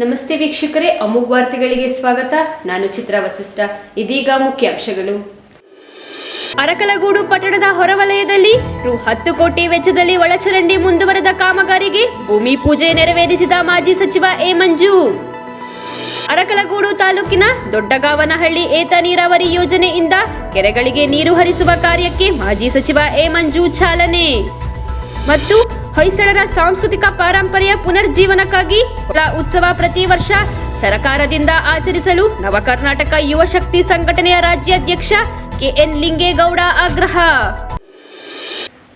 ನಮಸ್ತೆ ವೀಕ್ಷಕರೇ ಅಮುಗ್ ವಾರ್ತೆಗಳಿಗೆ ಸ್ವಾಗತ. ನಾನು ಚಿತ್ರ ವಸಿಷ್ಠ. ಇದೀಗ ಮುಖ್ಯಾಂಶಗಳು. ಅರಕಲಗೂಡು ಪಟ್ಟಣದ ಹೊರವಲಯದಲ್ಲಿ ರು ಹತ್ತು ಕೋಟಿ ವೆಚ್ಚದಲ್ಲಿ ಒಳಚರಂಡಿ ಮುಂದುವರೆದ ಕಾಮಗಾರಿಗೆ ಭೂಮಿ ಪೂಜೆ ನೆರವೇರಿಸಿದ ಮಾಜಿ ಸಚಿವ ಎ. ಮಂಜು. ಅರಕಲಗೂಡು ತಾಲೂಕಿನ ದೊಡ್ಡಗಾವನಹಳ್ಳಿ ಏತ ನೀರಾವರಿ ಯೋಜನೆಯಿಂದ ಕೆರೆಗಳಿಗೆ ನೀರು ಹರಿಸುವ ಕಾರ್ಯಕ್ಕೆ ಮಾಜಿ ಸಚಿವ ಎ. ಮಂಜು ಚಾಲನೆ. ಮತ್ತು ಹೊಯ್ಸಳರ ಸಾಂಸ್ಕೃತಿಕ ಪಾರಂಪರೆಯ ಪುನರ್ಜೀವನಕ್ಕಾಗಿ ಉತ್ಸವ ಪ್ರತಿ ವರ್ಷ ಸರಕಾರದಿಂದ ಆಚರಿಸಲು ನವ ಕರ್ನಾಟಕ ಯುವ ಶಕ್ತಿ ಸಂಘಟನೆಯ ರಾಜ್ಯಾಧ್ಯಕ್ಷ ಕೆಎನ್ ಲಿಂಗೇಗೌಡ ಆಗ್ರಹ.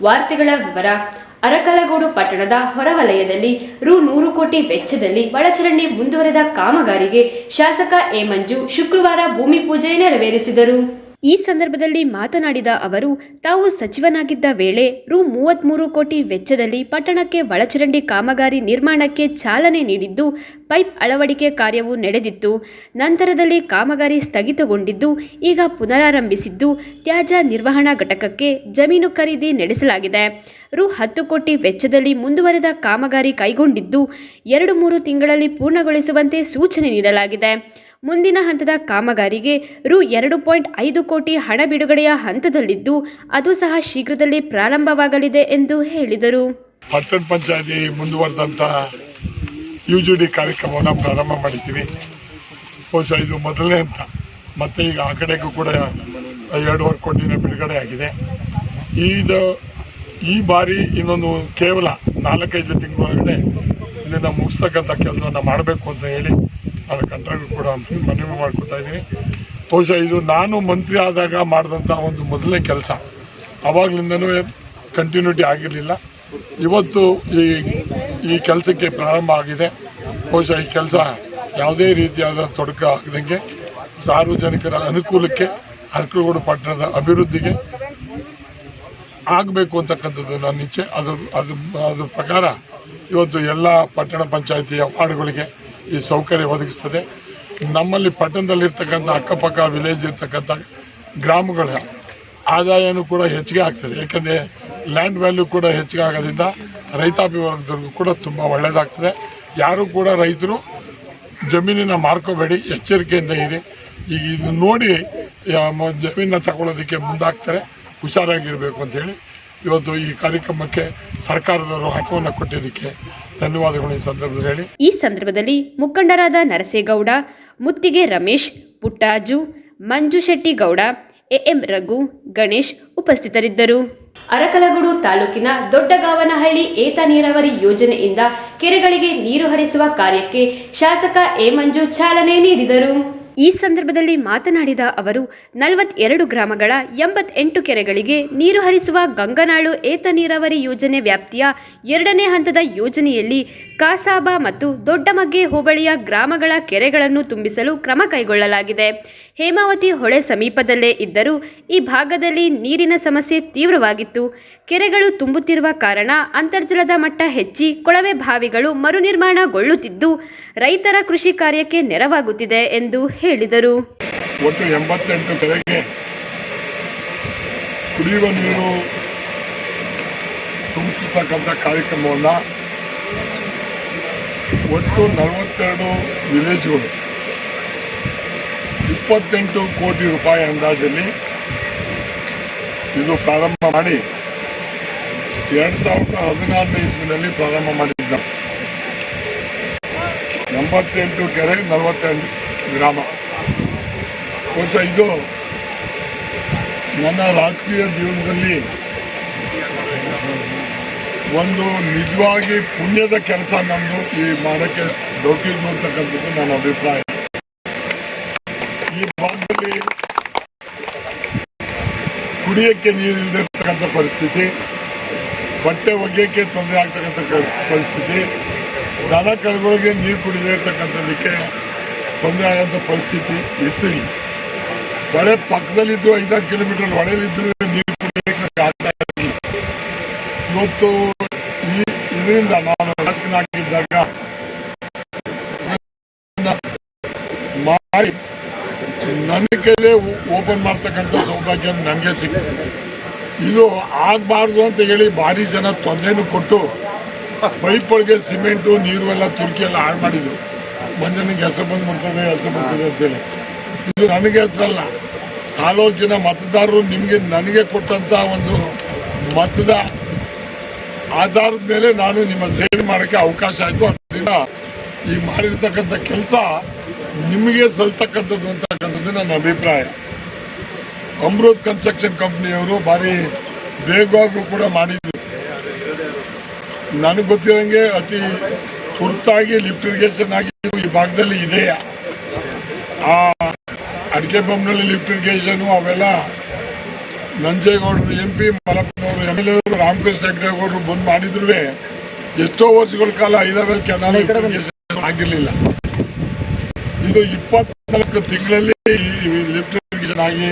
ವಾರ್ತೆಗಳ ವಿವರ. ಅರಕಲಗೂಡು ಪಟ್ಟಣದ ಹೊರವಲಯದಲ್ಲಿ ರು ನೂರು ಕೋಟಿ ವೆಚ್ಚದಲ್ಲಿ ಒಳಚರಂಡಿ ಮುಂದುವರೆದ ಕಾಮಗಾರಿಗೆ ಶಾಸಕ ಎ ಮಂಜು ಶುಕ್ರವಾರ ಭೂಮಿ ಪೂಜೆ ನೆರವೇರಿಸಿದರು. ಈ ಸಂದರ್ಭದಲ್ಲಿ ಮಾತನಾಡಿದ ಅವರು, ತಾವು ಸಚಿವನಾಗಿದ್ದ ವೇಳೆ ರು ಮೂವತ್ಮೂರು ಕೋಟಿ ವೆಚ್ಚದಲ್ಲಿ ಪಟ್ಟಣಕ್ಕೆ ಒಳಚರಂಡಿ ಕಾಮಗಾರಿ ನಿರ್ಮಾಣಕ್ಕೆ ಚಾಲನೆ ನೀಡಿದ್ದು, ಪೈಪ್ ಅಳವಡಿಕೆ ಕಾರ್ಯವು ನಡೆದಿತ್ತು, ನಂತರದಲ್ಲಿ ಕಾಮಗಾರಿ ಸ್ಥಗಿತಗೊಂಡಿದ್ದು, ಈಗ ಪುನರಾರಂಭಿಸಿದ್ದು ತ್ಯಾಜ್ಯ ನಿರ್ವಹಣಾ ಘಟಕಕ್ಕೆ ಜಮೀನು ಖರೀದಿ ನಡೆಸಲಾಗಿದೆ. ರು ಹತ್ತು ಕೋಟಿ ವೆಚ್ಚದಲ್ಲಿ ಮುಂದುವರೆದ ಕಾಮಗಾರಿ ಕೈಗೊಂಡಿದ್ದು, ಎರಡು ಮೂರು ತಿಂಗಳಲ್ಲಿ ಪೂರ್ಣಗೊಳಿಸುವಂತೆ ಸೂಚನೆ ನೀಡಲಾಗಿದೆ. ಮುಂದಿನ ಹಂತದ ಕಾಮಗಾರಿಗೆ ರು ಎರಡು ಪಾಯಿಂಟ್ ಐದು ಕೋಟಿ ಹಣ ಬಿಡುಗಡೆಯ ಹಂತದಲ್ಲಿದ್ದು, ಅದು ಸಹ ಶೀಘ್ರದಲ್ಲಿ ಪ್ರಾರಂಭವಾಗಲಿದೆ ಎಂದು ಹೇಳಿದರು. ಪಟ್ಟಣ ಪಂಚಾಯತಿ ಮುಂದುವರೆದಂಥ ಯು ಜಿ ಡಿ ಕಾರ್ಯಕ್ರಮವನ್ನು ಪ್ರಾರಂಭ ಮಾಡಿದ್ದೀವಿ. ಬಹುಶಃ ಇದು ಮೊದಲನೇ ಹಂತ ಮತ್ತು ಈಗ ಆ ಕಡೆಗೂ ಕೂಡ ಎರಡೂವರೆ ಕೋಟಿನ ಬಿಡುಗಡೆ ಆಗಿದೆ. ಇದು ಈ ಬಾರಿ ಇನ್ನೊಂದು ಕೇವಲ ನಾಲ್ಕೈದು ತಿಂಗಳೊಳಗಡೆ ಇದನ್ನು ಮುಗಿಸ್ತಕ್ಕಂಥ ಕೆಲಸವನ್ನು ಮಾಡಬೇಕು ಅಂತ ಹೇಳಿ ನಾನು ಕಂಟ್ರಾಕ್ಟ್ ಕೂಡ ಮನವಿ ಮಾಡ್ಕೊತಾ ಇದ್ದೀನಿ. ಬಹುಶಃ ಇದು ನಾನು ಮಂತ್ರಿ ಆದಾಗ ಮಾಡಿದಂಥ ಒಂದು ಮೊದಲನೇ ಕೆಲಸ. ಆವಾಗಲಿಂದನೂ ಕಂಟಿನ್ಯೂಟಿ ಆಗಿರಲಿಲ್ಲ. ಇವತ್ತು ಈ ಈ ಕೆಲಸಕ್ಕೆ ಪ್ರಾರಂಭ ಆಗಿದೆ. ಬಹುಶಃ ಈ ಕೆಲಸ ಯಾವುದೇ ರೀತಿಯಾದ ತೊಡಕ ಆಗದಂಗೆ ಸಾರ್ವಜನಿಕರ ಅನುಕೂಲಕ್ಕೆ ಅರಕಲಗೂಡು ಪಟ್ಟಣದ ಅಭಿವೃದ್ಧಿಗೆ ಆಗಬೇಕು ಅಂತಕ್ಕಂಥದ್ದು ನನ್ನ ಇಚ್ಛೆ. ಅದ್ರ ಅದು ಅದ್ರ ಪ್ರಕಾರ ಇವತ್ತು ಎಲ್ಲ ಪಟ್ಟಣ ಪಂಚಾಯಿತಿಯ ವಾರ್ಡ್ಗಳಿಗೆ ಈ ಸೌಕರ್ಯ ಒದಗಿಸ್ತದೆ. ನಮ್ಮಲ್ಲಿ ಪಟ್ಟಣದಲ್ಲಿರ್ತಕ್ಕಂಥ ಅಕ್ಕಪಕ್ಕ ವಿಲೇಜ್ ಇರ್ತಕ್ಕಂಥ ಗ್ರಾಮಗಳ ಆದಾಯನೂ ಕೂಡ ಹೆಚ್ಚಿಗೆ ಆಗ್ತದೆ. ಯಾಕಂದರೆ ಲ್ಯಾಂಡ್ ವ್ಯಾಲ್ಯೂ ಕೂಡ ಹೆಚ್ಚಿಗೆ ಆಗೋದ್ರಿಂದ ರೈತಾಪಿ ವರ್ಗದವ್ರಿಗೂ ಕೂಡ ತುಂಬ ಒಳ್ಳೆಯದಾಗ್ತದೆ ಯಾರೂ ಕೂಡ ರೈತರು ಜಮೀನಿನ ಮಾರ್ಕೋಬೇಡಿ, ಎಚ್ಚರಿಕೆಯಿಂದ ಇರಿ. ಈಗ ಇದನ್ನು ನೋಡಿ ಜಮೀನನ್ನ ತಗೊಳ್ಳೋದಕ್ಕೆ ಮುಂದಾಗ್ತಾರೆ. ಹುಷಾರಾಗಿರಬೇಕು ಅಂತೇಳಿ ಇವತ್ತು ಈ ಕಾರ್ಯಕ್ರಮಕ್ಕೆ ಸರ್ಕಾರದವರು ಹಣವನ್ನು ಕೊಟ್ಟಿದ್ದಕ್ಕೆ ಧನ್ಯವಾದಗಳು ಈ ಸಂದರ್ಭದಲ್ಲಿ ಹೇಳಿ. ಈ ಸಂದರ್ಭದಲ್ಲಿ ಮುಖಂಡರಾದ ನರಸೇಗೌಡ, ಮುತ್ತಿಗೆ ರಮೇಶ್, ಪುಟ್ಟಾಜು, ಮಂಜು ಶೆಟ್ಟಿ ಗೌಡ ಎಎಂ ರಘು, ಗಣೇಶ್ ಉಪಸ್ಥಿತರಿದ್ದರು. ಅರಕಲಗೂಡು ತಾಲೂಕಿನ ದೊಡ್ಡಗಾವನಹಳ್ಳಿ ಏತ ನೀರಾವರಿ ಯೋಜನೆಯಿಂದ ಕೆರೆಗಳಿಗೆ ನೀರು ಹರಿಸುವ ಕಾರ್ಯಕ್ಕೆ ಶಾಸಕ ಎ ಮಂಜು ಚಾಲನೆ ನೀಡಿದರು. ಈ ಸಂದರ್ಭದಲ್ಲಿ ಮಾತನಾಡಿದ ಅವರು, ನಲವತ್ತೆರಡು ಗ್ರಾಮಗಳ ಎಂಬತ್ತೆಂಟು ಕೆರೆಗಳಿಗೆ ನೀರು ಹರಿಸುವ ಗಂಗನಾಳು ಏತ ನೀರಾವರಿ ಯೋಜನೆ ವ್ಯಾಪ್ತಿಯ ಎರಡನೇ ಹಂತದ ಯೋಜನೆಯಲ್ಲಿ ಕಾಸಾಬಾ ಮತ್ತು ದೊಡ್ಡಮಗ್ಗೆ ಹೋಬಳಿಯ ಗ್ರಾಮಗಳ ಕೆರೆಗಳನ್ನು ತುಂಬಿಸಲು ಕ್ರಮ ಕೈಗೊಳ್ಳಲಾಗಿದೆ. ಹೇಮಾವತಿ ಹೊಳೆ ಸಮೀಪದಲ್ಲೇ ಇದ್ದರೂ ಈ ಭಾಗದಲ್ಲಿ ನೀರಿನ ಸಮಸ್ಯೆ ತೀವ್ರವಾಗಿತ್ತು. ಕೆರೆಗಳು ತುಂಬುತ್ತಿರುವ ಕಾರಣ ಅಂತರ್ಜಲದ ಮಟ್ಟ ಹೆಚ್ಚಿ ಕೊಳವೆ ಬಾವಿಗಳು ಮರುನಿರ್ಮಾಣಗೊಳ್ಳುತ್ತಿದ್ದು, ರೈತರ ಕೃಷಿ ಕಾರ್ಯಕ್ಕೆ ನೆರವಾಗುತ್ತಿದೆ ಎಂದು ಹೇಳಿದರು. ಒಟ್ಟು ಎಂಬತ್ತೆಂಟು ಕೆರೆಗೆ ಕುಡಿಯುವ ನೀರು ತುಂಬಿಸತಕ್ಕಂಥ ಕಾರ್ಯಕ್ರಮವನ್ನು ಒಟ್ಟು ನಲವತ್ತೆರಡು ವಿಲೇಜ್ಗಳು, ಇಪ್ಪತ್ತೆಂಟು ಕೋಟಿ ರೂಪಾಯಿ ಅಂದಾಜಲ್ಲಿ ಇದು ಪ್ರಾರಂಭ ಮಾಡಿ ಎರಡು ಸಾವಿರದ ಹದಿನಾರನೇ ಇಸ್ವಿನಲ್ಲಿ ಪ್ರಾರಂಭ ಮಾಡಿದ್ದ. ಎಂಬತ್ತೆಂಟು ಕೆರೆ, ನಲವತ್ತೆಂಟು ಗ್ರಾಮ. ಬಹುಶಃ ಇದು. ನನ್ನ ರಾಜಕೀಯ ಜೀವನದಲ್ಲಿ ಒಂದು ನಿಜವಾಗಿ ಪುಣ್ಯದ ಕೆಲಸ ನಮ್ಮದು ಈ ಮಾಡೋಕ್ಕೆ ದೊರಕಿದ್ದು ಅಂತಕ್ಕಂಥದ್ದು ನನ್ನ ಅಭಿಪ್ರಾಯ. ಈ ಭಾಗದಲ್ಲಿ ಕುಡಿಯೋಕ್ಕೆ ನೀರು ಇಲ್ಲದಿರ್ತಕ್ಕಂಥ ಪರಿಸ್ಥಿತಿ, ಬಟ್ಟೆ ಒಗೆಯೋಕ್ಕೆ ತೊಂದರೆ ಆಗ್ತಕ್ಕಂಥ ಪರಿಸ್ಥಿತಿ, ದನ ಕರುಗಳಿಗೆ ನೀರು ಕುಡಿದೇ ಇರ್ತಕ್ಕಂಥದ್ದಕ್ಕೆ ತೊಂದರೆ ಆಗೋಂಥ ಪರಿಸ್ಥಿತಿ ಇತ್ತು ಹೊಳೆ ಪಕ್ಕದಲ್ಲಿದ್ದು ಐದಾರು ಕಿಲೋಮೀಟರ್ ಹೊಳೆಯಲ್ಲಿದ್ದರೆ ನೀರು ಕುಡಿಯೋಕ್ಕೆ ಇವತ್ತು ಈ ಇದರಿಂದ ನಾನು ಶಾಸಕನಾಗಿದ್ದಾಗ ಮಾಡಿ ನನ್ನ ಕೈಲೇ ಓಪನ್ ಮಾಡ್ತಕ್ಕಂಥ ಸೌಭಾಗ್ಯ ನನಗೆ ಸಿಕ್ಕಿದೆ. ಇದು ಆಗಬಾರ್ದು ಅಂತ ಹೇಳಿ ಭಾರಿ ಜನ ತೊಂದರೆನೂ ಕೊಟ್ಟು ಪೈಪ್ ಒಳಗೆ ಸಿಮೆಂಟು, ನೀರು ಎಲ್ಲ ತುರ್ಕಿ ಎಲ್ಲ ಹಾಳು ಮಾಡಿದ್ರು. ಮಂಜನಿಗೆ ಹೆಸರು ಬಂದು ಬರ್ತದೆ ಹೆಸರು ಬರ್ತದೆ ಅಂತೇಳಿ. ಇದು ನನಗೆ ಹೆಸರಲ್ಲ ತಾಲೂಕಿನ ಮತದಾರರು ನಿಮಗೆ ನನಗೆ ಕೊಟ್ಟಂತ ಒಂದು ಮತದ ಆಧಾರದ ಮೇಲೆ ನಾನು ನಿಮ್ಮ ಸೇವೆ ಮಾಡೋಕ್ಕೆ ಅವಕಾಶ ಆಯಿತು. ಅದರಿಂದ ಈ ಮಾಡಿರ್ತಕ್ಕಂಥ ಕೆಲಸ ನಿಮಗೆ ಸಲ್ತಕ್ಕಂಥದ್ದು ಅಂತಕ್ಕಂಥದ್ದು ನನ್ನ ಅಭಿಪ್ರಾಯ. ಅಮೃತ್ ಕನ್ಸ್ಟ್ರಕ್ಷನ್ ಕಂಪ್ನಿಯವರು ಭಾರಿ ಬೇಗವಾಗೂ ಕೂಡ ಮಾಡಿದ್ರು. ನನಗೆ ಗೊತ್ತಿರೋಂಗೆ ಅತಿ ತುರ್ತಾಗಿ ಲಿಫ್ಟ್ ಇರಿಗೇಷನ್ ಆಗಿ ಈ ಭಾಗದಲ್ಲಿ ಇದೆಯಾ? ಆ ಅಡಿಕೆ ಬೊಮ್ಮನಲ್ಲಿ ಲಿಫ್ಟ್ ಇರಿಗೇಷನು ಅವೆಲ್ಲ ನಂಜೇಗೌಡರು ಎಂ ಪಿ ಮಲಪ್ಪನವರು ಎಂ ಎಲ್ ಎರು ರಾಮಕೃಷ್ಣ ಹೆಗ್ಡೆಗೌಡರು ಬಂದು ಮಾಡಿದ್ರು ಎಷ್ಟೋ ವರ್ಷಗಳ ಕಾಲ ಐದಾರು ಕೆನಾಲ್ ಆಗಿರಲಿಲ್ಲ. ಇದು ಇಪ್ಪತ್ನಾಲ್ಕು ತಿಂಗಳಲ್ಲಿ ಲಿಫ್ಟ್ ಇರಿಗೇಷನ್ ಆಗಿ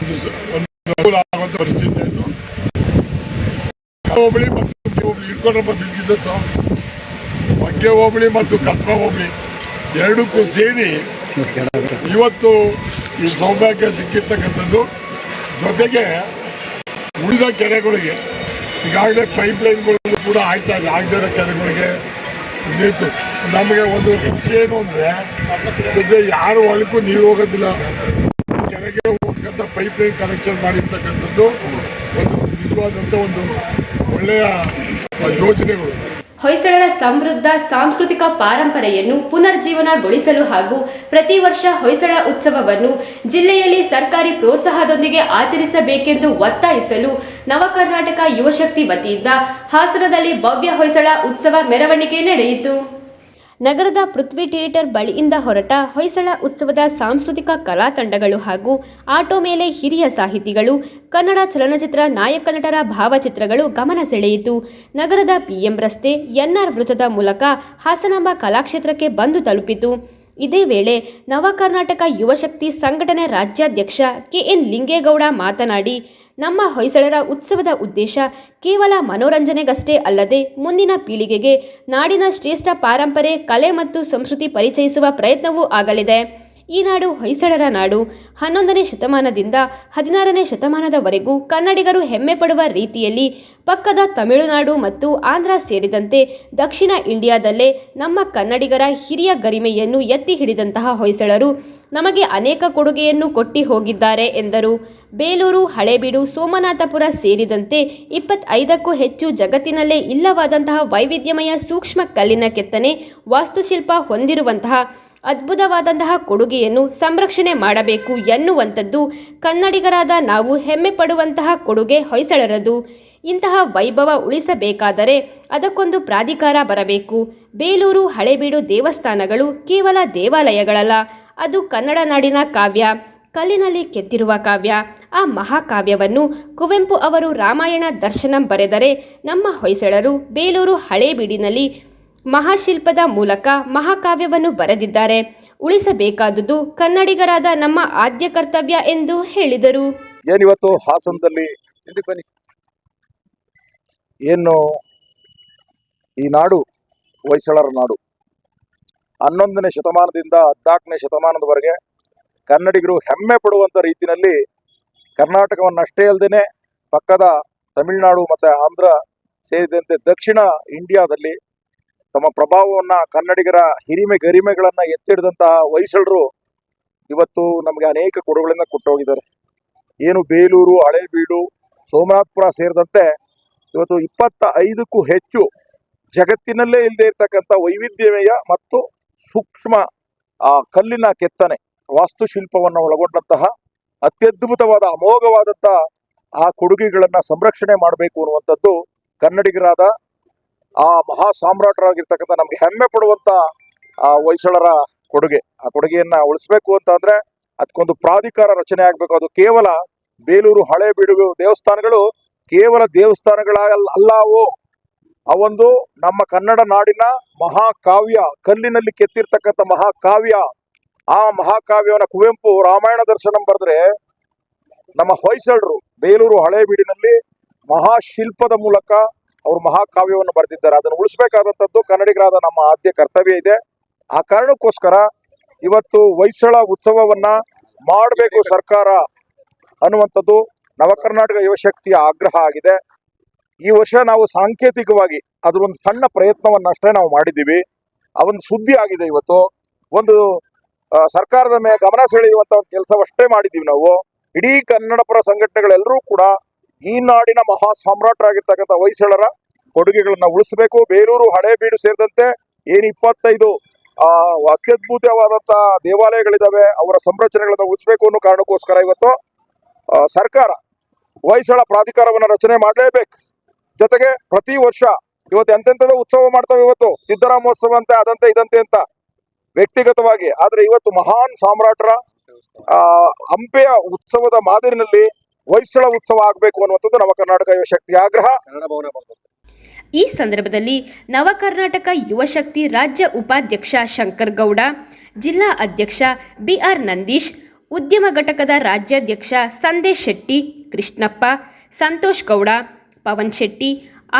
ಆಗುವಂತ ಸ- ಅನುಕೂಲ ಆಗುವಂಥ ಪರಿಸ್ಥಿತಿ ಆಯಿತು. ಹೋಬಳಿ ಮತ್ತು ಇಟ್ಕೊಂಡ್ರಪ್ಪ ಬಿದ್ದಿದ್ದತ್ತು ಬಗ್ಗೆ ಹೋಬಳಿ ಮತ್ತು ಕಸಬಾ ಹೋಬಳಿ ಎರಡಕ್ಕೂ ಸೇರಿ ಇವತ್ತು ಈ ಸೌಭಾಗ್ಯ ಸಿಕ್ಕಿರ್ತಕ್ಕಂಥದ್ದು ಜೊತೆಗೆ ಉಳಿದ ಕೆರೆಗಳಿಗೆ, ಈಗಾಗಲೇ ಪೈಪ್ ಲೈನ್ಗಳು ಕೂಡ ಆಯ್ತಾ ಇದೆ, ಆಗದೇ ಕೆರೆಗಳಿಗೆ ನೀರು. ನಮಗೆ ಒಂದು ಖುಷಿ ಏನು ಅಂದರೆ, ಸದ್ಯ ಯಾರು ಹೊಲಕ್ಕೂ ನೀರು ಹೋಗೋದಿಲ್ಲ. ಕೆರೆಗೆ ಹೋಗ್ತಕ್ಕಂಥ ಪೈಪ್ ಲೈನ್ ಕನೆಕ್ಷನ್ ಮಾಡಿರ್ತಕ್ಕಂಥದ್ದು ಒಂದು ನಿಜವಾದಂಥ ಒಂದು ಒಳ್ಳೆಯ ಯೋಜನೆಗಳು. ಹೊಯ್ಸಳರ ಸಮೃದ್ಧ ಸಾಂಸ್ಕೃತಿಕ ಪರಂಪರೆಯನ್ನು ಪುನರ್ಜೀವನಗೊಳಿಸಲು ಹಾಗೂ ಪ್ರತಿ ವರ್ಷ ಹೊಯ್ಸಳ ಉತ್ಸವವನ್ನು ಜಿಲ್ಲೆಯಲ್ಲಿ ಸರ್ಕಾರಿ ಪ್ರೋತ್ಸಾಹದೊಂದಿಗೆ ಆಚರಿಸಬೇಕೆಂದು ಒತ್ತಾಯಿಸಲು ನವಕರ್ನಾಟಕ ಯುವಶಕ್ತಿ ವತಿಯಿಂದ ಹಾಸನದಲ್ಲಿ ಭವ್ಯ ಹೊಯ್ಸಳ ಉತ್ಸವ ಮೆರವಣಿಗೆ ನಡೆಯಿತು. ನಗರದ ಪೃಥ್ವಿ ಥಿಯೇಟರ್ ಬಳಿಯಿಂದ ಹೊರಟ ಹೊಯ್ಸಳ ಉತ್ಸವದ ಸಾಂಸ್ಕೃತಿಕ ಕಲಾ ತಂಡಗಳು ಹಾಗೂ ಆಟೋ ಮೇಲೆ ಹಿರಿಯ ಸಾಹಿತಿಗಳು, ಕನ್ನಡ ಚಲನಚಿತ್ರ ನಾಯಕ ನಟರ ಭಾವಚಿತ್ರಗಳು ಗಮನ ಸೆಳೆಯಿತು. ನಗರದ ಪಿಎಂ ರಸ್ತೆ ಎನ್ಆರ್ ವೃತ್ತದ ಮೂಲಕ ಹಾಸನಾಂಬ ಕಲಾಕ್ಷೇತ್ರಕ್ಕೆ ಬಂದು ತಲುಪಿತು. ಇದೇ ವೇಳೆ ನವ ಕರ್ನಾಟಕ ಯುವಶಕ್ತಿ ಸಂಘಟನೆ ರಾಜ್ಯಾಧ್ಯಕ್ಷ ಕೆಎನ್ ಲಿಂಗೇಗೌಡ ಮಾತನಾಡಿ, ನಮ್ಮ ಹೊಯ್ಸಳರ ಉತ್ಸವದ ಉದ್ದೇಶ ಕೇವಲ ಮನೋರಂಜನೆಗಷ್ಟೇ ಅಲ್ಲದೆ ಮುಂದಿನ ಪೀಳಿಗೆಗೆ ನಾಡಿನ ಶ್ರೇಷ್ಠ ಪಾರಂಪರೆ, ಕಲೆ ಮತ್ತು ಸಂಸ್ಕೃತಿ ಪರಿಚಯಿಸುವ ಪ್ರಯತ್ನವೂ ಆಗಲಿದೆ. ಈ ನಾಡು ಹೊಯ್ಸಳರ ನಾಡು. ಹನ್ನೊಂದನೇ ಶತಮಾನದಿಂದ ಹದಿನಾರನೇ ಶತಮಾನದವರೆಗೂ ಕನ್ನಡಿಗರು ಹೆಮ್ಮೆ ಪಡುವ ರೀತಿಯಲ್ಲಿ ಪಕ್ಕದ ತಮಿಳುನಾಡು ಮತ್ತು ಆಂಧ್ರ ಸೇರಿದಂತೆ ದಕ್ಷಿಣ ಇಂಡಿಯಾದಲ್ಲೇ ನಮ್ಮ ಕನ್ನಡಿಗರ ಹಿರಿಯ ಗರಿಮೆಯನ್ನು ಎತ್ತಿ ಹಿಡಿದಂತಹ ಹೊಯ್ಸಳರು ನಮಗೆ ಅನೇಕ ಕೊಡುಗೆಯನ್ನು ಕೊಟ್ಟಿ ಹೋಗಿದ್ದಾರೆ ಎಂದರು. ಬೇಲೂರು, ಹಳೇಬೀಡು, ಸೋಮನಾಥಪುರ ಸೇರಿದಂತೆ ಇಪ್ಪತ್ತೈದಕ್ಕೂ ಹೆಚ್ಚು ಜಗತ್ತಿನಲ್ಲೇ ಇಲ್ಲವಾದಂತಹ ವೈವಿಧ್ಯಮಯ ಸೂಕ್ಷ್ಮ ಕಲ್ಲಿನ ಕೆತ್ತನೆ, ವಾಸ್ತುಶಿಲ್ಪ ಹೊಂದಿರುವಂತಹ ಅದ್ಭುತವಾದಂತಹ ಕೊಡುಗೆಯನ್ನು ಸಂರಕ್ಷಣೆ ಮಾಡಬೇಕು ಎನ್ನುವಂಥದ್ದು ಕನ್ನಡಿಗರಾದ ನಾವು ಹೆಮ್ಮೆ ಪಡುವಂತಹ ಕೊಡುಗೆ ಹೊಯ್ಸಳರದು. ಇಂತಹ ವೈಭವ ಉಳಿಸಬೇಕಾದರೆ ಅದಕ್ಕೊಂದು ಪ್ರಾಧಿಕಾರ ಬರಬೇಕು. ಬೇಲೂರು ಹಳೆಬೀಡು ದೇವಸ್ಥಾನಗಳು ಕೇವಲ ದೇವಾಲಯಗಳಲ್ಲ, ಅದು ಕನ್ನಡ ನಾಡಿನ ಕಾವ್ಯ. ಕಲ್ಲಿನಲ್ಲಿ ಕೆತ್ತಿರುವ ಕಾವ್ಯ, ಆ ಮಹಾಕಾವ್ಯವನ್ನು ಕುವೆಂಪು ಅವರು ರಾಮಾಯಣ ದರ್ಶನಂ ಬರೆದರೆ ನಮ್ಮ ಹೊಯ್ಸಳರು ಬೇಲೂರು ಹಳೇಬೀಡಿನಲ್ಲಿ ಮಹಾಶಿಲ್ಪದ ಮೂಲಕ ಮಹಾಕಾವ್ಯವನ್ನು ಬರೆದಿದ್ದಾರೆ. ಉಳಿಸಬೇಕಾದುದು ಕನ್ನಡಿಗರಾದ ನಮ್ಮ ಆದ್ಯ ಕರ್ತವ್ಯ ಎಂದು ಹೇಳಿದರು. ಏನಿವತ್ತು ಹಾಸನದಲ್ಲಿ? ಏನು ಈ ನಾಡು, ಹೊಯ್ಸಳರ ನಾಡು. ಹನ್ನೊಂದನೇ ಶತಮಾನದಿಂದ ಹದಿನಾಲ್ಕನೇ ಶತಮಾನದವರೆಗೆ ಕನ್ನಡಿಗರು ಹೆಮ್ಮೆ ಪಡುವಂಥ ರೀತಿಯಲ್ಲಿ ಕರ್ನಾಟಕವನ್ನಷ್ಟೇ ಅಲ್ಲದೇ ಪಕ್ಕದ ತಮಿಳುನಾಡು ಮತ್ತು ಆಂಧ್ರ ಸೇರಿದಂತೆ ದಕ್ಷಿಣ ಇಂಡಿಯಾದಲ್ಲಿ ತಮ್ಮ ಪ್ರಭಾವವನ್ನು ಕನ್ನಡಿಗರ ಹಿರಿಮೆ ಗರಿಮೆಗಳನ್ನ ಎತ್ತಿಡಿದಂತಹ ಹೊಯ್ಸಳರು ಇವತ್ತು ನಮಗೆ ಅನೇಕ ಕೊಡುಗಳಿಂದ ಕೊಟ್ಟು ಹೋಗಿದ್ದಾರೆ ಏನು ಬೇಲೂರು, ಹಳೇಬೀಡು, ಸೋಮನಾಥಪುರ ಸೇರಿದಂತೆ ಇವತ್ತು ಇಪ್ಪತ್ತ ಐದಕ್ಕೂ ಹೆಚ್ಚು ಜಗತ್ತಿನಲ್ಲೇ ಇಲ್ಲದೆ ಇರ್ತಕ್ಕಂಥ ವೈವಿಧ್ಯಮಯ ಮತ್ತು ಸೂಕ್ಷ್ಮ, ಆ, ಕಲ್ಲಿನ ಕೆತ್ತನೆ, ವಾಸ್ತುಶಿಲ್ಪವನ್ನು ಒಳಗೊಂಡಂತಹ ಅತ್ಯದ್ಭುತವಾದ, ಅಮೋಘವಾದಂತಹ ಆ ಕೊಡುಗೆಗಳನ್ನು ಸಂರಕ್ಷಣೆ ಮಾಡಬೇಕು ಅನ್ನುವಂಥದ್ದು ಕನ್ನಡಿಗರಾದ ಆ ಮಹಾ ಸಾಮ್ರಾಟರಾಗಿರ್ತಕ್ಕಂಥ ನಮ್ಗೆ ಹೆಮ್ಮೆ ಪಡುವಂಥ ಆ ಹೊಯ್ಸಳರ ಕೊಡುಗೆ. ಆ ಕೊಡುಗೆಯನ್ನ ಉಳಿಸ್ಬೇಕು ಅಂತ ಅಂದ್ರೆ ಅದಕ್ಕೊಂದು ಪ್ರಾಧಿಕಾರ ರಚನೆ ಆಗಬೇಕು. ಅದು ಕೇವಲ ಬೇಲೂರು ಹಳೇಬೀಡು ದೇವಸ್ಥಾನಗಳು ಕೇವಲ ದೇವಸ್ಥಾನಗಳಲ್ಲ ಅಲ್ಲ ಆ ಅವೊಂದು ನಮ್ಮ ಕನ್ನಡ ನಾಡಿನ ಮಹಾಕಾವ್ಯ, ಕಲ್ಲಿನಲ್ಲಿ ಕೆತ್ತಿರ್ತಕ್ಕಂಥ ಮಹಾಕಾವ್ಯ. ಆ ಮಹಾಕಾವ್ಯವನ್ನ ಕುವೆಂಪು ರಾಮಾಯಣ ದರ್ಶನ ಬರೆದ್ರೆ ನಮ್ಮ ಹೊಯ್ಸಳರು ಬೇಲೂರು ಹಳೇಬೀಡಿನಲ್ಲಿ ಮಹಾಶಿಲ್ಪದ ಮೂಲಕ ಅವರು ಮಹಾಕಾವ್ಯವನ್ನು ಬರೆದಿದ್ದಾರೆ. ಅದನ್ನು ಉಳಿಸಬೇಕಾದಂಥದ್ದು ಕನ್ನಡಿಗರಾದ ನಮ್ಮ ಆದ್ಯ ಕರ್ತವ್ಯ ಇದೆ. ಆ ಕಾರಣಕ್ಕೋಸ್ಕರ ಇವತ್ತು ಹೊಯ್ಸಳ ಉತ್ಸವವನ್ನ ಮಾಡಬೇಕು ಸರ್ಕಾರ ಅನ್ನುವಂಥದ್ದು ನವಕರ್ನಾಟಕ ಯುವಶಕ್ತಿಯ ಆಗ್ರಹ ಆಗಿದೆ. ಈ ವರ್ಷ ನಾವು ಸಾಂಕೇತಿಕವಾಗಿ ಅದ್ರ ಒಂದು ಸಣ್ಣ ಪ್ರಯತ್ನವನ್ನಷ್ಟೇ ನಾವು ಮಾಡಿದ್ದೀವಿ. ಆ ಒಂದು ಸುದ್ದಿ ಆಗಿದೆ ಇವತ್ತು. ಒಂದು ಸರ್ಕಾರದ ಮೇಲೆ ಗಮನ ಸೆಳೆಯುವಂತ ಒಂದು ಕೆಲಸವಷ್ಟೇ ಮಾಡಿದ್ದೀವಿ ನಾವು. ಇಡೀ ಕನ್ನಡ ಪರ ಸಂಘಟನೆಗಳೆಲ್ಲರೂ ಕೂಡ ಈ ನಾಡಿನ ಮಹಾ ಸಾಮ್ರಾಟರಾಗಿರ್ತಕ್ಕಂಥ ಹೊಯ್ಸಳರ ಕೊಡುಗೆಗಳನ್ನ ಉಳಿಸಬೇಕು. ಬೇರೂರು ಹಳೇಬೀಡು ಸೇರಿದಂತೆ ಏನು ಇಪ್ಪತ್ತೈದು, ಆ, ಅತ್ಯದ್ಭುತವಾದಂತ ದೇವಾಲಯಗಳಿದಾವೆ, ಅವರ ಸಂರಚನೆಗಳನ್ನ ಉಳಿಸಬೇಕು ಅನ್ನೋ ಕಾರಣಕ್ಕೋಸ್ಕರ ಇವತ್ತು ಸರ್ಕಾರ ಹೊಯ್ಸಳ ಪ್ರಾಧಿಕಾರವನ್ನು ರಚನೆ ಮಾಡಲೇಬೇಕು. ಜೊತೆಗೆ ಪ್ರತಿ ವರ್ಷ ಇವತ್ತು ಎಂತೆಂಥದ್ದು ಉತ್ಸವ ಮಾಡ್ತಾವೆ ಇವತ್ತು? ಸಿದ್ದರಾಮೋತ್ಸವ ಅಂತ, ಅದಂತೆ ಇದಂತೆ ಅಂತ ವ್ಯಕ್ತಿಗತವಾಗಿ. ಆದರೆ ಇವತ್ತು ಮಹಾನ್ ಸಾಮ್ರಾಟರ ಹಂಪೆಯ ಉತ್ಸವದ ಮಾದರಿನಲ್ಲಿ ಹೊಯ್ಸಳ ಉತ್ಸವ ಆಗಬೇಕು ಅನ್ನುವಂಥದ್ದು ನವ ಕರ್ನಾಟಕ ಯುವ ಶಕ್ತಿ ಆಗ್ರಹ. ಈ ಸಂದರ್ಭದಲ್ಲಿ ನವ ಕರ್ನಾಟಕ ಯುವ ಶಕ್ತಿ ರಾಜ್ಯ ಉಪಾಧ್ಯಕ್ಷ ಶಂಕರ್ ಗೌಡ ಜಿಲ್ಲಾ ಅಧ್ಯಕ್ಷ ಬಿಆರ್ ನಂದೀಶ್ ಉದ್ಯಮ ಘಟಕದ ರಾಜ್ಯಾಧ್ಯಕ್ಷ ಸಂದೇಶ್ ಶೆಟ್ಟಿ ಕೃಷ್ಣಪ್ಪ ಸಂತೋಷ್ ಗೌಡ ಪವನ್ ಶೆಟ್ಟಿ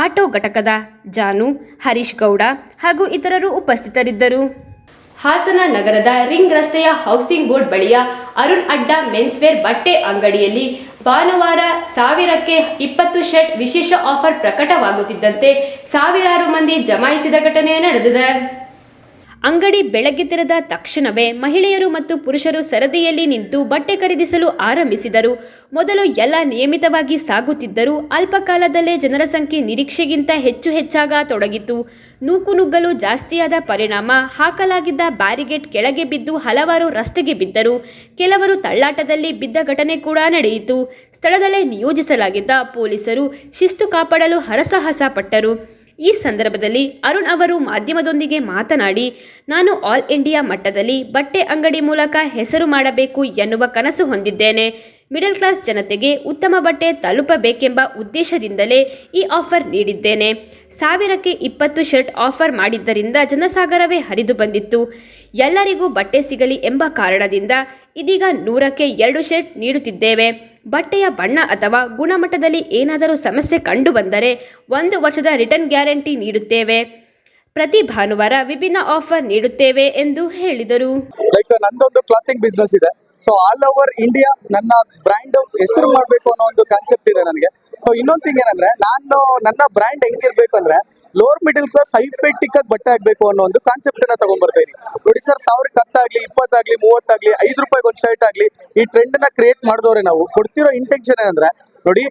ಆಟೋ ಘಟಕದ ಜಾನು ಹರೀಶ್ ಗೌಡ ಹಾಗೂ ಇತರರು ಉಪಸ್ಥಿತರಿದ್ದರು. ಹಾಸನ ನಗರದ ರಿಂಗ್ ರಸ್ತೆಯ ಹೌಸಿಂಗ್ ಬೋರ್ಡ್ ಬಳಿಯ ಅರುಣ್ ಅಡ್ಡ ಮೆನ್ಸ್ವೇರ್ ಬಟ್ಟೆ ಅಂಗಡಿಯಲ್ಲಿ ಭಾನುವಾರ ಸಾವಿರಕ್ಕೆ ಇಪ್ಪತ್ತು ಶರ್ಟ್ ವಿಶೇಷ ಆಫರ್ ಪ್ರಕಟವಾಗುತ್ತಿದ್ದಂತೆ ಸಾವಿರಾರು ಮಂದಿ ಜಮಾಯಿಸಿದ ಘಟನೆ ನಡೆದಿದೆ. ಅಂಗಡಿ ಬೆಳಗ್ಗೆ ತೆರೆದ ತಕ್ಷಣವೇ ಮಹಿಳೆಯರು ಮತ್ತು ಪುರುಷರು ಸರದಿಯಲ್ಲಿ ನಿಂತು ಬಟ್ಟೆ ಖರೀದಿಸಲು ಆರಂಭಿಸಿದರು. ಮೊದಲು ಎಲ್ಲ ನಿಯಮಿತವಾಗಿ ಸಾಗುತ್ತಿದ್ದರೂ ಅಲ್ಪಕಾಲದಲ್ಲೇ ಜನರ ಸಂಖ್ಯೆ ನಿರೀಕ್ಷೆಗಿಂತ ಹೆಚ್ಚು ಹೆಚ್ಚಾಗ ತೊಡಗಿತು ನೂಕು ನುಗ್ಗಲು ಜಾಸ್ತಿಯಾದ ಪರಿಣಾಮ ಹಾಕಲಾಗಿದ್ದ ಬ್ಯಾರಿಗೇಟ್ ಕೆಳಗೆ ಬಿದ್ದು ಹಲವಾರು ರಸ್ತೆಗೆ ಬಿದ್ದರು. ಕೆಲವರು ತಳ್ಳಾಟದಲ್ಲಿ ಬಿದ್ದ ಘಟನೆ ಕೂಡ ನಡೆಯಿತು. ಸ್ಥಳದಲ್ಲೇ ನಿಯೋಜಿಸಲಾಗಿದ್ದ ಪೊಲೀಸರು ಶಿಸ್ತು ಕಾಪಾಡಲು ಹರಸಾಹಸ ಪಟ್ಟರು ಈ ಸಂದರ್ಭದಲ್ಲಿ ಅರುಣ್ ಅವರು ಮಾಧ್ಯಮದೊಂದಿಗೆ ಮಾತನಾಡಿ, ನಾನು ಆಲ್ ಇಂಡಿಯಾ ಮಟ್ಟದಲ್ಲಿ ಬಟ್ಟೆ ಅಂಗಡಿ ಮೂಲಕ ಹೆಸರು ಮಾಡಬೇಕು ಎನ್ನುವ ಕನಸು ಹೊಂದಿದ್ದೇನೆ. ಮಿಡಲ್ ಕ್ಲಾಸ್ ಜನತೆಗೆ ಉತ್ತಮ ಬಟ್ಟೆ ತಲುಪಬೇಕೆಂಬ ಉದ್ದೇಶದಿಂದಲೇ ಈ ಆಫರ್ ನೀಡಿದ್ದೇನೆ. ಸಾವಿರಕ್ಕೆ ಇಪ್ಪತ್ತು ಶರ್ಟ್ ಆಫರ್ ಮಾಡಿದ್ದರಿಂದ ಜನಸಾಗರವೇ ಹರಿದು ಬಂದಿತ್ತು. ಎಲ್ಲರಿಗೂ ಬಟ್ಟೆ ಸಿಗಲಿ ಎಂಬ ಕಾರಣದಿಂದ ಇದೀಗ ನೂರಕ್ಕೆ ಎರಡು ಶರ್ಟ್ ನೀಡುತ್ತಿದ್ದೇವೆ. ಬಟ್ಟೆಯ ಬಣ್ಣ ಅಥವಾ ಗುಣಮಟ್ಟದಲ್ಲಿ ಏನಾದರೂ ಸಮಸ್ಯೆ ಕಂಡುಬಂದರೆ ಒಂದು ವರ್ಷದ ರಿಟರ್ನ್ ಗ್ಯಾರಂಟಿ ನೀಡುತ್ತೇವೆ. ಪ್ರತಿ ಭಾನುವಾರ ವಿಭಿನ್ನ ಆಫರ್ ನೀಡುತ್ತೇವೆ ಎಂದು ಹೇಳಿದರು. ನಂದೊಂದು ಕ್ಲಾತಿಂಗ್ ಬಿಸ್ನೆಸ್ ಇದೆ. ಸೊ ಆಲ್ ಓವರ್ ಇಂಡಿಯಾ ನನ್ನ ಬ್ರ್ಯಾಂಡ್ ಹೆಸರು ಮಾಡಬೇಕು ಅನ್ನೋ ಒಂದು ಕಾನ್ಸೆಪ್ಟ್ ಇದೆ ನನಗೆ. ಸೊ ಇನ್ನೊಂದು ಥಿಂಗ್ ಏನಂದ್ರೆ, ನಾನು ನನ್ನ ಬ್ರ್ಯಾಂಡ್ ಹೆಂಗಿರ್ಬೇಕು ಅಂದ್ರೆ ಲೋವರ್ ಮಿಡಲ್ ಕ್ಲಾಸ್ ಹೈಫೆಟಿಕ್ ಆಗಿ ಬಟ್ಟೆ ಆಗ್ಬೇಕು ಅನ್ನೋ ಒಂದು ಕಾನ್ಸೆಪ್ಟ್ ಅನ್ನ ತಗೊಂಡ್ಬರ್ತಾ ನೋಡಿ ಸರ್ ಸಾವಿರಕ್ಕೆ ಹತ್ತಾಗ್ಲಿ, ಇಪ್ಪತ್ತಾಗ್ಲಿ, ಮೂವತ್ತಾಗ್ಲಿ, ಐದು ರೂಪಾಯಿಗೆ ಒಂದು ಶರ್ಟ್ ಆಗ್ಲಿ, ಈ ಟ್ರೆಂಡ್ನ ಕ್ರಿಯೇಟ್ ಮಾಡಿದವ್ರೆ ನಾವು. ಕೊಡ್ತಿರೋ ಇಂಟೆನ್ಷನ್ ಏನಂದ್ರೆ, ನೋಡಿ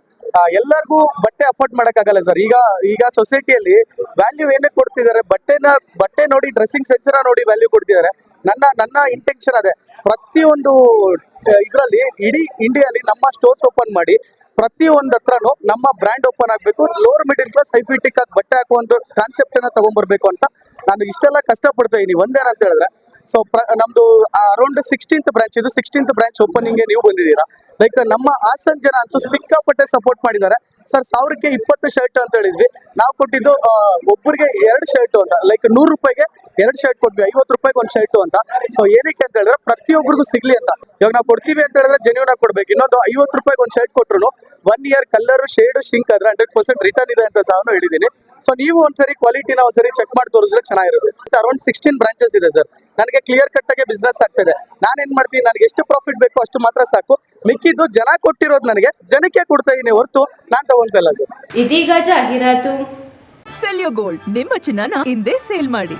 ಎಲ್ಲರಿಗೂ ಬಟ್ಟೆ ಅಫೋರ್ಡ್ ಮಾಡಕ್ಕಾಗಲ್ಲ ಸರ್ ಈಗ ಈಗ ಸೊಸೈಟಿಯಲ್ಲಿ ವ್ಯಾಲ್ಯೂ ಏನಕ್ಕೆ ಕೊಡ್ತಿದ್ದಾರೆ? ಬಟ್ಟೆನ, ಬಟ್ಟೆ ನೋಡಿ ಡ್ರೆಸ್ಸಿಂಗ್ ಸೆನ್ಸ್ನ ನೋಡಿ ವ್ಯಾಲ್ಯೂ ಕೊಡ್ತಿದ್ದಾರೆ. ನನ್ನ ನನ್ನ ಇಂಟೆನ್ಷನ್ ಅದೇ. ಪ್ರತಿಯೊಂದು ಇದರಲ್ಲಿ ಇಡೀ ಇಂಡಿಯಾಲಿ ನಮ್ಮ ಸ್ಟೋರ್ಸ್ ಓಪನ್ ಮಾಡಿ, ಪ್ರತಿಯೊಂದು ಹತ್ರನು ನಮ್ಮ ಬ್ರ್ಯಾಂಡ್ ಓಪನ್ ಆಗಬೇಕು ಲೋವರ್ ಮಿಡಿಲ್ ಕ್ಲಾಸ್ ಹೈಫಿಟಿಕ್ ಆಗಿ ಬಟ್ಟೆ ಹಾಕುವಂತ ಕಾನ್ಸೆಪ್ಟ್ ಅನ್ನ ತಗೊಂಡ್ಬರ್ಬೇಕು ಅಂತ ನಾನು ಇಷ್ಟೆಲ್ಲ ಕಷ್ಟಪಡ್ತಾ ಇದೀನಿ ಒಂದೇನಂತ ಹೇಳಿದ್ರೆ ಸೊ ನಮ್ದು ಅರೌಂಡ್ ಸಿಕ್ಸ್ಟೀನ್ತ್ ಬ್ರಾಂಚ್ ಇದು ಸಿಕ್ಸ್ಟೀನ್ತ್ ಬ್ರಾಂಚ್ ಓಪನಿಂಗ್ಗೆ ನೀವು ಬಂದಿದ್ದೀರಾ. ಲೈಕ್ ನಮ್ಮ ಹಾಸನ್ ಜನ ಅಂತೂ ಸಿಕ್ಕಾಪಟ್ಟೆ ಸಪೋರ್ಟ್ ಮಾಡಿದ್ದಾರೆ. ಸರ್ ಸಾವಿರಕ್ಕೆ ಇಪ್ಪತ್ತು ಶರ್ಟ್ ಅಂತ ಹೇಳಿದ್ವಿ. ನಾವು ಕೊಟ್ಟಿದ್ದು ಒಬ್ಬರಿಗೆ ಎರಡು ಶರ್ಟ್ ಅಂತ ಲೈಕ್ ನೂರು ರೂಪಾಯಿಗೆ ಎರಡು ಶರ್ಟ್ ಕೊಟ್ವಿ ಐವತ್ತು ರೂಪಾಯಿಗೆ ಒಂದು ಶರ್ಟ್ ಅಂತ. ಸೊ ಏನಕ್ಕೆ ಅಂತ ಹೇಳಿದ್ರೆ ಪ್ರತಿಯೊಬ್ಬರಿಗೂ ಸಿಗ್ಲಿ ಅಂತ. ಇವಾಗ ನಾವು ಕೊಡ್ತೀವಿ ಅಂತ ಹೇಳಿದ್ರೆ ಜೆನ್ಯೂನ್ ಆಗಿ ಕೊಡ್ಬೇಕು. ಇನ್ನೊಂದು ಐವತ್ತು ರೂಪಾಯಿಗೆ ಒಂದು ಶರ್ಟ್ ಕೊಟ್ರು one year colour shade shrink ಆದ್ರೆ ಹಂಡ್ರೆಡ್ ಪರ್ಸೆಂಟ್ ರಿಟರ್ನ್ ಇದೆ ಅಂತ ಸಹ ಹೇಳಿದ್ದೀನಿ. ಸೊ ನೀವು ಒಂದ್ಸರಿ ಕ್ವಾಲಿಟಿನ ಒಂದ್ಸರಿ ಚೆಕ್ ಮಾಡಿ ತೋರಿಸಿದ್ರೆ ಚೆನ್ನಾಗಿರುತ್ತೆ. ಅರೌಂಡ್ ಸಿಕ್ಸ್ಟೀನ್ ಬ್ರಾಂಚಸ್ ಇದೆ ಸರ್. ನನಗೆ ಕ್ಲಿಯರ್ ಕಟ್ ಆಗಿ ಬಿಸ್ನೆಸ್ ಆಗ್ತದೆ ನಾನು ಏನ್ ಮಾಡ್ತೀನಿ? ನನಗೆ ಎಷ್ಟು ಪ್ರಾಫಿಟ್ ಬೇಕು ಅಷ್ಟು ಮಾತ್ರ ಸಾಕು. ಮಿಕ್ಕಿದ್ದು ಜನ ಕೊಟ್ಟಿರೋದು ನನಗೆ ಜನಕ್ಕೆ ಕೊಡ್ತಾ ಇದೀನಿ ಹೊರತು ನಾನು ತಗೊಂತಲ್ಲ ಸರ್. ಇದೀಗ ಜಾಹೀರಾತು. ಸೆಲ್ಯೋ ಗೋಲ್ಡ್ ನಿಮ್ಮ ಚಿನ್ನನ ಹಿಂದೆ ಸೇಲ್ ಮಾಡಿ.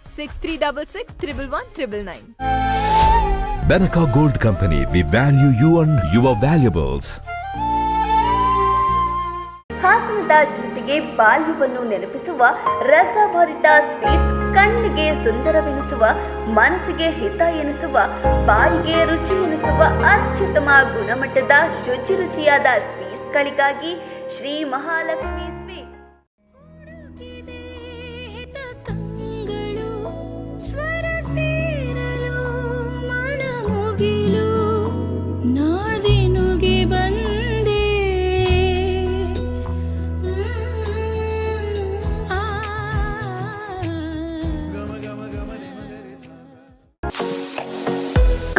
Six three double six triple one triple nine Benaka Gold Company, we value you and your valuables. ಹಾಸನದ ಜನತೆಗೆ ಬಾಲ್ಯವನ್ನು ನೆನಪಿಸುವ ರಸಭರಿತ ಸ್ವೀಟ್ಸ್ ಕಣ್ಣಿಗೆ ಸುಂದರವೆನಿಸುವ ಮನಸ್ಸಿಗೆ ಹಿತ ಎನಿಸುವ ಬಾಯಿಗೆ ರುಚಿ ಎನಿಸುವ ಅತ್ಯುತ್ತಮ ಗುಣಮಟ್ಟದ ಶುಚಿ ರುಚಿಯಾದ ಸ್ವೀಟ್ಸ್ಗಳಿಗಾಗಿ ಶ್ರೀ ಮಹಾಲಕ್ಷ್ಮಿ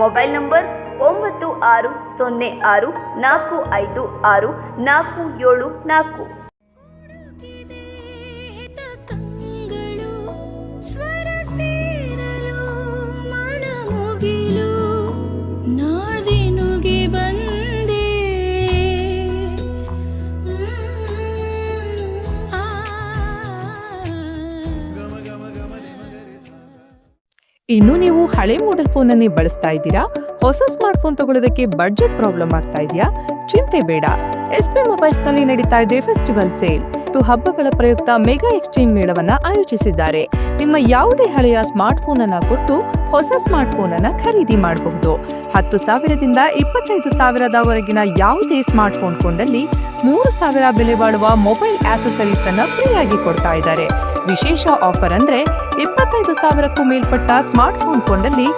ಮೊಬೈಲ್ ನಂಬರ್ ಒಂಬತ್ತು ಆರು ಸೊನ್ನೆ ಆರು ನಾಲ್ಕು ಐದು ಆರು ನಾಲ್ಕು ಏಳು ನಾಲ್ಕು. ಇನ್ನು ನೀವು ಹಳೆ ಮಾಡೆಲ್ ಫೋನ್ ಅನ್ನೇ ಬಳಸ್ತಾ ಇದ್ದೀರಾ? ಹೊಸ ಸ್ಮಾರ್ಟ್ ಫೋನ್ ತಗೊಳ್ಳೋದಕ್ಕೆ ಬಡ್ಜೆಟ್ ಪ್ರಾಬ್ಲಮ್ ಆಗ್ತಾ ಇದೆಯಾ? ಚಿಂತೆ ಬೇಡ. ಎಸ್ ಪಿ ಮೊಬೈಲ್ಸ್ನಲ್ಲಿ ನಡೀತಾ ಇದೆ ಫೆಸ್ಟಿವಲ್ ಸೇಲ್ ಮತ್ತು ಹಬ್ಬಗಳ ಪ್ರಯುಕ್ತ ಮೆಗಾ ಎಕ್ಸ್ಚೇಂಜ್ ಮೇಳವನ್ನ ಆಯೋಜಿಸಿದ್ದಾರೆ. ನಿಮ್ಮ ಯಾವುದೇ ಹಳೆಯ ಸ್ಮಾರ್ಟ್ ಫೋನ್ ಅನ್ನ ಕೊಟ್ಟು ಹೊಸ ಸ್ಮಾರ್ಟ್ ಫೋನ್ ಅನ್ನ ಖರೀದಿ ಮಾಡಬಹುದು. ಹತ್ತು ಸಾವಿರದಿಂದ ಇಪ್ಪತ್ತೈದು ಸಾವಿರದವರೆಗಿನ ಯಾವುದೇ ಸ್ಮಾರ್ಟ್ ಫೋನ್ ಕೊಂಡಲ್ಲಿ ಮೂರು ಸಾವಿರ ಬೆಲೆ ಬಾಳುವ ಮೊಬೈಲ್ ಆಕ್ಸೆಸರೀಸ್ ಅನ್ನ ಫ್ರೀಯಾಗಿ ಕೊಡ್ತಾ ಇದ್ದಾರೆ. ವಿಶೇಷ ಆಫರ್ ಅಂದ್ರೆ ಇಪ್ಪತ್ತೈದು ಸಾವಿರಕ್ಕೂ ಮೇಲ್ಪಟ್ಟ ಸ್ಮಾರ್ಟ್ ಫೋನ್ ಕೊಂಡಲ್ಲಿ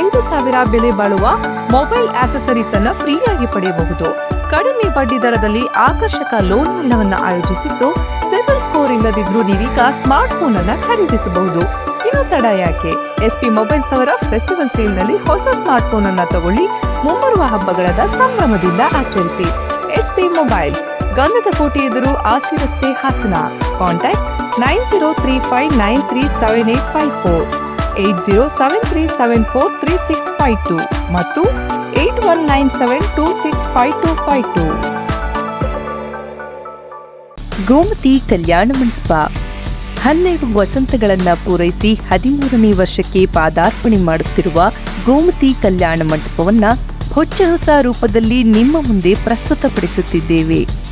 ಐದು ಸಾವಿರ ಬೆಲೆ ಬಾಳುವ ಮೊಬೈಲ್ ಆಕ್ಸೆಸರೀಸ್ ಅನ್ನು ಫ್ರೀಯಾಗಿ ಪಡೆಯಬಹುದು. ಕಡಿಮೆ ಬಡ್ಡಿ ದರದಲ್ಲಿ ಆಕರ್ಷಕ ಲೋನ್ ಮೇಳವನ್ನು ಆಯೋಜಿಸಿದ್ದು, ಸಿಬಿಲ್ ಸ್ಕೋರ್ ಇಲ್ಲದಿದ್ರೂ ನೀವೀಗ ಸ್ಮಾರ್ಟ್ ಫೋನ್ ಅನ್ನ ಖರೀದಿಸಬಹುದು. ಇನ್ನು ತಡ ಯಾಕೆ? ಎಸ್ಪಿ ಮೊಬೈಲ್ಸ್ ಅವರ ಫೆಸ್ಟಿವಲ್ ಸೇಲ್ನಲ್ಲಿ ಹೊಸ ಸ್ಮಾರ್ಟ್ ಫೋನ್ ಅನ್ನ ತಗೊಳ್ಳಿ, ಮುಂಬರುವ ಹಬ್ಬಗಳದ ಸಂಭ್ರಮದಿಂದ ಆಚರಿಸಿ. ಎಸ್ಪಿ ಮೊಬೈಲ್ಸ್, ಗಂಧದ ಕೋಟೆ ಎದುರು ಆಸಿ ರಸ್ತೆ Hassan. Contact nine zero three five nine three seven eight five four eight zero seven three seven four three six five two ಮತ್ತು eight one nine seven two six five two five two. Gomathi Kalyana Mantapa. ಹನ್ನೆರಡು ವಸಂತಗಳನ್ನ ಪೂರೈಸಿ ಹದಿಮೂರನೇ ವರ್ಷಕ್ಕೆ ಪಾದಾರ್ಪಣೆ ಮಾಡುತ್ತಿರುವ ಗೋಮತಿ ಕಲ್ಯಾಣ ಮಂಟಪವನ್ನ ಹೊಚ್ಚ ಹೊಸ ರೂಪದಲ್ಲಿ ನಿಮ್ಮ ಮುಂದೆ ಪ್ರಸ್ತುತಪಡಿಸುತ್ತಿದ್ದೇವೆ.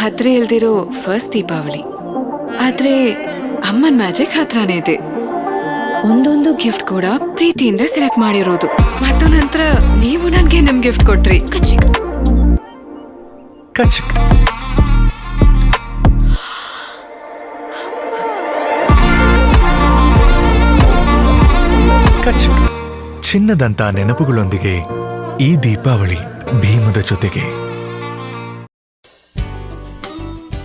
ಹತ್ರ ಇಲ್ದಿರೋ ಫಸ್ಟ್ ದೀಪಾವಳಿ. ಆದ್ರೆ ಅಮ್ಮನ್ ಮ್ಯಾಜಿಕ್ ಹತ್ರನೇ ಇದೆ. ಒಂದೊಂದು ಗಿಫ್ಟ್ ಕೂಡ ಪ್ರೀತಿಯಿಂದ ಸೆಲೆಕ್ಟ್ ಮಾಡಿರೋದು. ಮತ್ತು ನಂತರ ನೀವು ನನ್ಗೆ ನಮ್ ಗಿಫ್ಟ್ ಕೊಟ್ರಿ. ಕಚ್ಚಿಕ್. ಕಚ್ಚಿಕ್. ಚಿನ್ನದಂತ ನೆನಪುಗಳೊಂದಿಗೆ ಈ ದೀಪಾವಳಿ ಭೀಮದ ಜೊತೆಗೆ.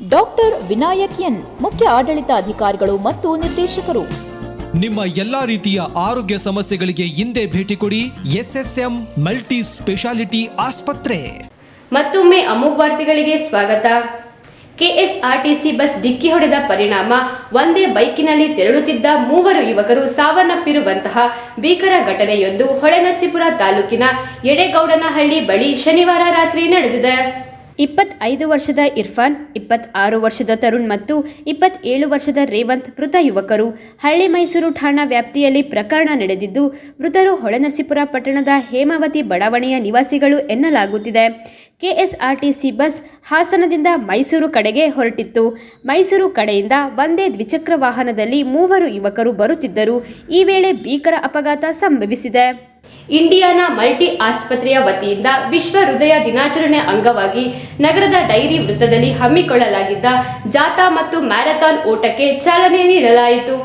ಡಾಕ್ಟರ್ ವಿನಾಯಕ್ ಎನ್ ಮುಖ್ಯ ಆಡಳಿತ ಅಧಿಕಾರಿಗಳು ಮತ್ತು ನಿರ್ದೇಶಕರು. ನಿಮ್ಮ ಎಲ್ಲಾ ರೀತಿಯ ಆರೋಗ್ಯ ಸಮಸ್ಯೆಗಳಿಗೆ ಹಿಂದೆ ಭೇಟಿ ಕೊಡಿ ಎಸ್ಎಸ್ಎಂ ಮಲ್ಟಿ ಸ್ಪೆಷಾಲಿಟಿ ಆಸ್ಪತ್ರೆ. ಮತ್ತೊಮ್ಮೆ ಅಮೋಘ ವಾರ್ತೆಗಳಿಗೆ ಸ್ವಾಗತ. ಕೆಎಸ್ಆರ್ಟಿಸಿ ಬಸ್ ಡಿಕ್ಕಿ ಹೊಡೆದ ಪರಿಣಾಮ ಒಂದೇ ಬೈಕಿನಲ್ಲಿ ತೆರಳುತ್ತಿದ್ದ ಮೂವರು ಯುವಕರು ಸಾವನ್ನಪ್ಪಿರುವಂತಹ ಭೀಕರ ಘಟನೆಯೊಂದು ಹೊಳೆನರಸೀಪುರ ತಾಲೂಕಿನ ಎಡೆಗೌಡನಹಳ್ಳಿ ಬಳಿ ಶನಿವಾರ ರಾತ್ರಿ ನಡೆದಿದೆ. ಇಪ್ಪತ್ತೈದು ವರ್ಷದ ಇರ್ಫಾನ್, ಇಪ್ಪತ್ತಾರು ವರ್ಷದ ತರುಣ್ ಮತ್ತು ಇಪ್ಪತ್ತೇಳು ವರ್ಷದ ರೇವಂತ್ ಮೃತ ಯುವಕರು ಹಳ್ಳಿ ಮೈಸೂರು ಠಾಣಾ ವ್ಯಾಪ್ತಿಯಲ್ಲಿ ಪ್ರಕರಣ ನಡೆದಿದ್ದು, ಮೃತರು ಹೊಳೆನರಸೀಪುರ ಪಟ್ಟಣದ ಹೇಮಾವತಿ ಬಡಾವಣೆಯ ನಿವಾಸಿಗಳು ಎನ್ನಲಾಗುತ್ತಿದೆ. ಕೆಎಸ್ಆರ್ಟಿಸಿ ಬಸ್ ಹಾಸನದಿಂದ ಮೈಸೂರು ಕಡೆಗೆ ಹೊರಟಿತ್ತು. ಮೈಸೂರು ಕಡೆಯಿಂದ ಒಂದೇ ದ್ವಿಚಕ್ರ ವಾಹನದಲ್ಲಿ ಮೂವರು ಯುವಕರು ಬರುತ್ತಿದ್ದರು. ಈ ವೇಳೆ ಭೀಕರ ಅಪಘಾತ ಸಂಭವಿಸಿದೆ. ಇಂಡಿಯಾನ ಮಲ್ಟಿ ಆಸ್ಪತ್ರೆಯ ವತಿಯಿಂದ ವಿಶ್ವ ಹೃದಯ ದಿನಾಚರಣೆ ಅಂಗವಾಗಿ ನಗರದ ಡೈರಿ ವೃತ್ತದಲ್ಲಿ ಹಮ್ಮಿಕೊಳ್ಳಲಾಗಿದ್ದ ಜಾಥಾ ಮತ್ತು ಮ್ಯಾರಥಾನ್ ಓಟಕ್ಕೆ ಚಾಲನೆ ನೀಡಲಾಯಿತು.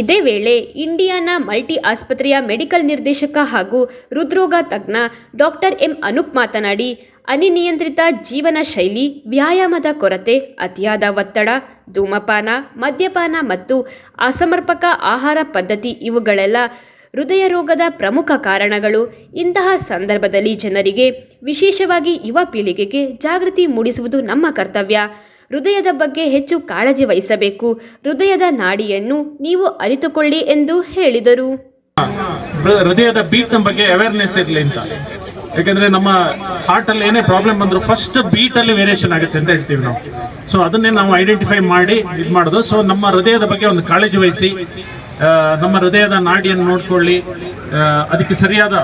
ಇದೇ ವೇಳೆ ಇಂಡಿಯಾನ ಮಲ್ಟಿ ಆಸ್ಪತ್ರೆಯ ಮೆಡಿಕಲ್ ನಿರ್ದೇಶಕ ಹಾಗೂ ಹೃದ್ರೋಗ ತಜ್ಞ ಡಾಕ್ಟರ್ ಎಂ ಅನೂಪ್ ಮಾತನಾಡಿ, ಅನಿನಿಯಂತ್ರಿತ ಜೀವನ ಶೈಲಿ, ವ್ಯಾಯಾಮದ ಕೊರತೆ, ಅತಿಯಾದ ಒತ್ತಡ, ಧೂಮಪಾನ, ಮದ್ಯಪಾನ ಮತ್ತು ಅಸಮರ್ಪಕ ಆಹಾರ ಪದ್ಧತಿ ಇವುಗಳೆಲ್ಲ ಹೃದಯ ರೋಗದ ಪ್ರಮುಖ ಕಾರಣಗಳು. ಇಂತಹ ಸಂದರ್ಭದಲ್ಲಿ ಜನರಿಗೆ ವಿಶೇಷವಾಗಿ ಯುವ ಪೀಳಿಗೆಗೆ ಜಾಗೃತಿ ಮೂಡಿಸುವುದು ನಮ್ಮ ಕರ್ತವ್ಯ. ಹೃದಯದ ಬಗ್ಗೆ ಹೆಚ್ಚು ಕಾಳಜಿ ವಹಿಸಬೇಕು. ಹೃದಯದ ನಾಡಿಯನ್ನು ನೀವು ಅರಿತುಕೊಳ್ಳಿ ಎಂದು ಹೇಳಿದರು. ಹೃದಯದ ಬೀಟ್ ಬಗ್ಗೆ ಅವೇರ್ನೆಸ್ ಇರಲಿ ಅಂತ. ಯಾಕಂದ್ರೆ ನಮ್ಮ ಹಾರ್ಟ್ ಅಲ್ಲಿ ಏನೇ ಪ್ರಾಬ್ಲಮ್ ಬಂದ್ರು ಫಸ್ಟ್ ಬೀಟ್ ಅಲ್ಲಿ ವೇರಿಯೇಷನ್ ಆಗುತ್ತೆ ಅಂತ ಹೇಳ್ತೀವಿ ನಾವು. ಸೊ ಅದನ್ನೇ ನಾವು ಐಡೆಂಟಿಫೈ ಮಾಡಿ ಇದು ಮಾಡೋದು ಸೊ ನಮ್ಮ ಹೃದಯದ ಬಗ್ಗೆ ಒಂದು ಕಾಳಜಿ ವಹಿಸಿ ನಮ್ಮ ಹೃದಯದ ನಾಡಿಯನ್ನು ನೋಡ್ಕೊಳ್ಳಿ. ಅದಕ್ಕೆ ಸರಿಯಾದ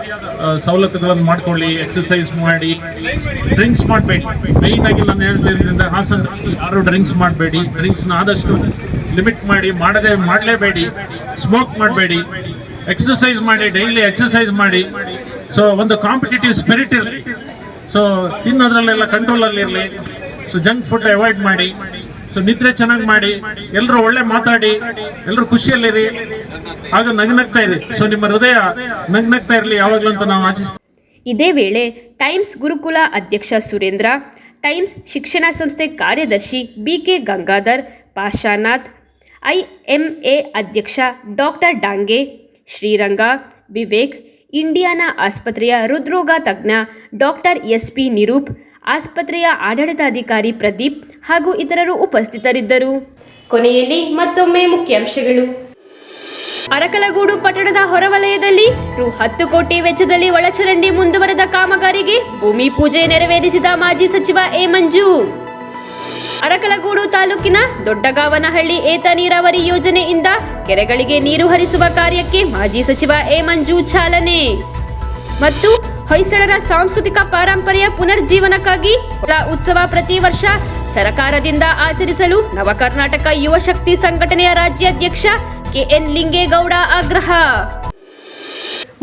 ಸವಲತ್ತುಗಳನ್ನು ಮಾಡ್ಕೊಳ್ಳಿ. ಎಕ್ಸಸೈಸ್ ಮಾಡಿ. ಡ್ರಿಂಕ್ಸ್ ಮಾಡಬೇಡಿ. ಮೈನ್ ಆಗಿ ನಾನು ಹೇಳ್ತಿದ್ರಿಂದ ಹಾಸನ ಯಾರು ಡ್ರಿಂಕ್ಸ್ ಮಾಡಬೇಡಿ. ಡ್ರಿಂಕ್ಸ್ನ ಆದಷ್ಟು ಲಿಮಿಟ್ ಮಾಡಿ, ಮಾಡದೆ, ಮಾಡಲೇಬೇಡಿ. ಸ್ಮೋಕ್ ಮಾಡಬೇಡಿ. ಎಕ್ಸಸೈಸ್ ಮಾಡಿ ಡೈಲಿ ಎಕ್ಸಸೈಸ್ ಮಾಡಿ. ಸೊ ಒಂದು ಕಾಂಪಿಟೇಟಿವ್ ಸ್ಪಿರಿಟ್ ಇರಲಿ. ಸೊ ತಿನ್ನೋದ್ರಲ್ಲೆಲ್ಲ ಕಂಟ್ರೋಲಲ್ಲಿರಲಿ ಸೊ ಜಂಕ್ ಫುಡ್ ಅವಾಯ್ಡ್ ಮಾಡಿ. ಸೊ ನಿದ್ರೆ ಚೆನ್ನಾಗಿ ಮಾಡಿ ಎಲ್ಲರೂ ಒಳ್ಳೆ ಮಾತಾಡಿ ಎಲ್ಲರೂ ಖುಷಿಯಲ್ಲಿರಿ. ಆಗ ನಗ್ನಗ್ತಾ ಇರಿ. ಸೊ ನಿಮ್ಮ ಹೃದಯ ನಗ್ನಗ್ತಾ ಇರಲಿ ಯಾವಾಗಲೂ ಅಂತ ನಾವು ಆಶಿಸ್ತೀವಿ. ಇದೇ ವೇಳೆ ಟೈಮ್ಸ್ ಗುರುಕುಲ ಅಧ್ಯಕ್ಷ ಸುರೇಂದ್ರ, ಟೈಮ್ಸ್ ಶಿಕ್ಷಣ ಸಂಸ್ಥೆ ಕಾರ್ಯದರ್ಶಿ B K Gangadhar Pashanath IMA ಅಧ್ಯಕ್ಷ ಡಾಕ್ಟರ್ ಡಾಂಗೆ, ಶ್ರೀರಂಗ, ವಿವೇಕ್, ಇಂಡಿಯಾನಾ ಆಸ್ಪತ್ರೆಯ ಹೃದ್ರೋಗ ತಜ್ಞ ಡಾಕ್ಟರ್ ಎಸ್ ಪಿ ನಿರೂಪ್ ಆಸ್ಪತ್ರೆಯ ಆಡಳಿತಾಧಿಕಾರಿ ಪ್ರದೀಪ್ ಹಾಗೂ ಇತರರು ಉಪಸ್ಥಿತರಿದ್ದರು. ಕೊನೆಯಲ್ಲಿ ಮತ್ತೊಮ್ಮೆ ಮುಖ್ಯಾಂಶಗಳು. ಅರಕಲಗೂಡು ಪಟ್ಟಣದ ಹೊರವಲಯದಲ್ಲಿ ರು ಹತ್ತು ಕೋಟಿ ವೆಚ್ಚದಲ್ಲಿ ಒಳಚರಂಡಿ ಮುಂದುವರೆದ ಕಾಮಗಾರಿಗೆ ಭೂಮಿ ಪೂಜೆ ನೆರವೇರಿಸಿದ ಮಾಜಿ ಸಚಿವ ಎ. ಮಂಜು. ಅರಕಲಗೂಡು ತಾಲೂಕಿನ ದೊಡ್ಡಗಾವನಹಳ್ಳಿ ಏತ ನೀರಾವರಿ ಯೋಜನೆಯಿಂದ ಕೆರೆಗಳಿಗೆ ನೀರು ಹರಿಸುವ ಕಾರ್ಯಕ್ಕೆ ಮಾಜಿ ಸಚಿವ ಎ. ಮಂಜು ಚಾಲನೆ. ಮತ್ತು ಹೊಯ್ಸಳರ ಸಾಂಸ್ಕೃತಿಕ ಪಾರಂಪರ್ಯ ಪುನರ್ಜೀವನಕ್ಕಾಗಿ ಉತ್ಸವ ಪ್ರತಿ ವರ್ಷ ಸರಕಾರದಿಂದ ಆಚರಿಸಲು ನವ ಕರ್ನಾಟಕ ಯುವ ಶಕ್ತಿ ಸಂಘಟನೆಯ ರಾಜ್ಯಾಧ್ಯಕ್ಷ ಕೆಎನ್ ಲಿಂಗೇಗೌಡ ಆಗ್ರಹ.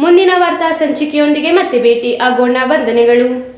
ಮುಂದಿನ ವಾರ್ತಾ ಸಂಚಿಕೆಯೊಂದಿಗೆ ಮತ್ತೆ ಭೇಟಿ ಆಗೋಣ. ವಂದನೆಗಳು.